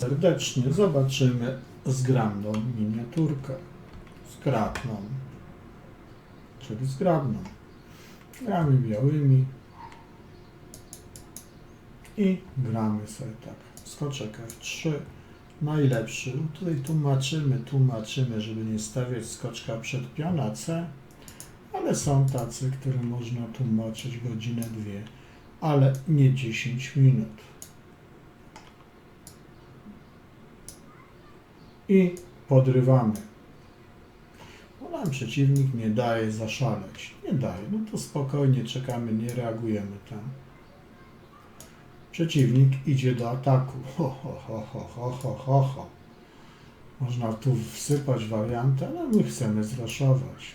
Serdecznie zobaczymy zgrabną miniaturkę. Zgrabną. Czyli zgrabną. Gramy białymi. I gramy sobie tak. Skoczek F3. Najlepszy. Tutaj tłumaczymy, tłumaczymy, żeby nie stawiać skoczka przed piona C. Ale są tacy, którym można tłumaczyć godzinę, dwie. Ale nie 10 minut. I podrywamy. Bo nam przeciwnik nie daje zaszaleć. Nie daje. No to spokojnie czekamy, nie reagujemy tam. Przeciwnik idzie do ataku. Ho, ho, ho, ho, ho, ho, ho. Można tu wsypać warianty, ale my chcemy zraszować.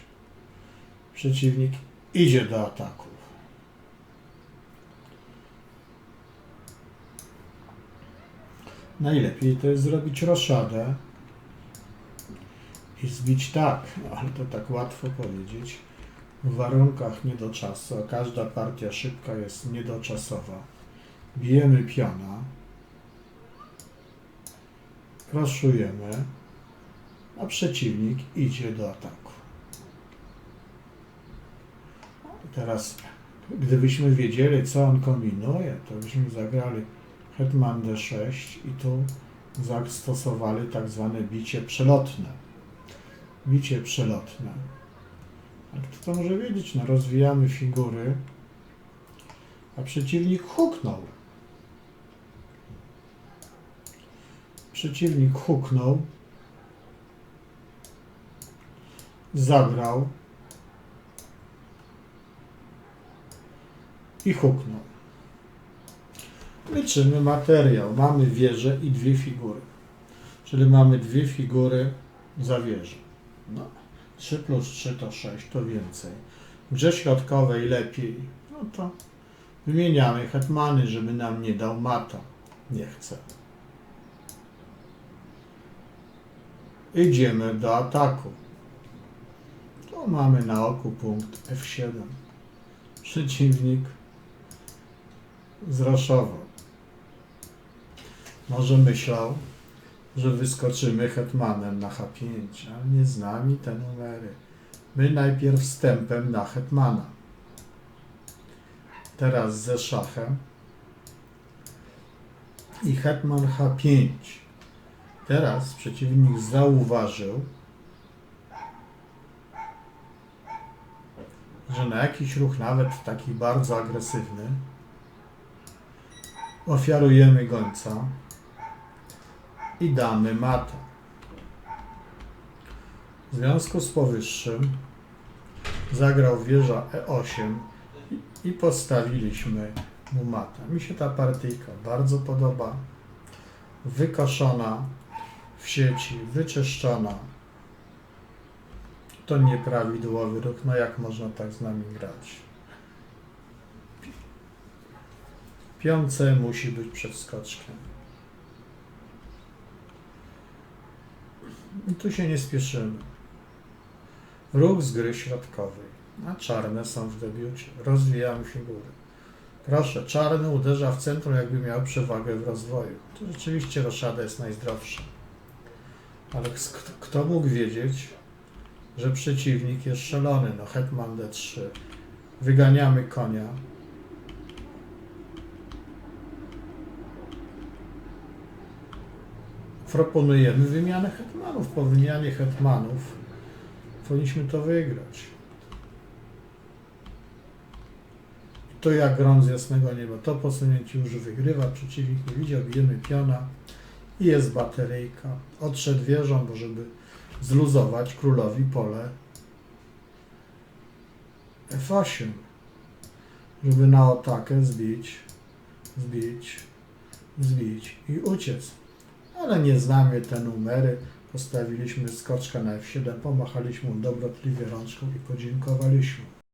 Przeciwnik idzie do ataku. Najlepiej to jest zrobić roszadę i zbić tak, ale to tak łatwo powiedzieć, w warunkach nie do czasu, a każda partia szybka jest niedoczasowa. Bijemy piona, raszujemy, a przeciwnik idzie do ataku. Teraz, gdybyśmy wiedzieli, co on kombinuje, to byśmy zagrali Hetman D6 i tu zastosowali tak zwane bicie przelotne. Bicie przelotne. A kto to może wiedzieć? No, rozwijamy figury, a przeciwnik huknął. Przeciwnik huknął, zagrał i huknął. Liczymy materiał. Mamy wieżę i dwie figury. Czyli mamy dwie figury za wieżę. No, 3 plus 3 to 6, to więcej. Grze środkowej lepiej. No to wymieniamy hetmany, żeby nam nie dał mata. Nie chcę. Idziemy do ataku. Tu mamy na oku punkt F7. Przeciwnik zraszował. Może myślał, że wyskoczymy hetmanem na H5, ale nie z nami te numery. My najpierw wstępem na hetmana. Teraz ze szachem. I hetman H5. Teraz przeciwnik zauważył, że na jakiś ruch, nawet taki bardzo agresywny, ofiarujemy gońca i damy matę. W związku z powyższym zagrał wieża E8 i- postawiliśmy mu matę. Mi się ta partyjka bardzo podoba. Wykoszona w sieci, wyczyszczona. To nieprawidłowy ruch. No jak można tak z nami grać? Piące musi być przed skoczkiem. I tu się nie spieszymy. Ruch z gry środkowej. A czarne są w debiucie. Rozwijamy figury. Proszę, czarny uderza w centrum, jakby miał przewagę w rozwoju. To rzeczywiście roszada jest najzdrowsza. Ale kto mógł wiedzieć, że przeciwnik jest szalony? No, hetman D3. Wyganiamy konia. Proponujemy wymianę hetmanów. Po wymianie hetmanów powinniśmy to wygrać. To jak grom z jasnego nieba. To posunięcie już wygrywa. Przeciwnik nie widział. Bijemy piona i jest bateryjka. Odszedł wieżą, bo żeby zluzować królowi pole F8. Żeby na atakę zbić, zbić, zbić i uciec ale nie znamy te numery. Postawiliśmy skoczka na F7, pomachaliśmy mu dobrotliwie rączką i podziękowaliśmy.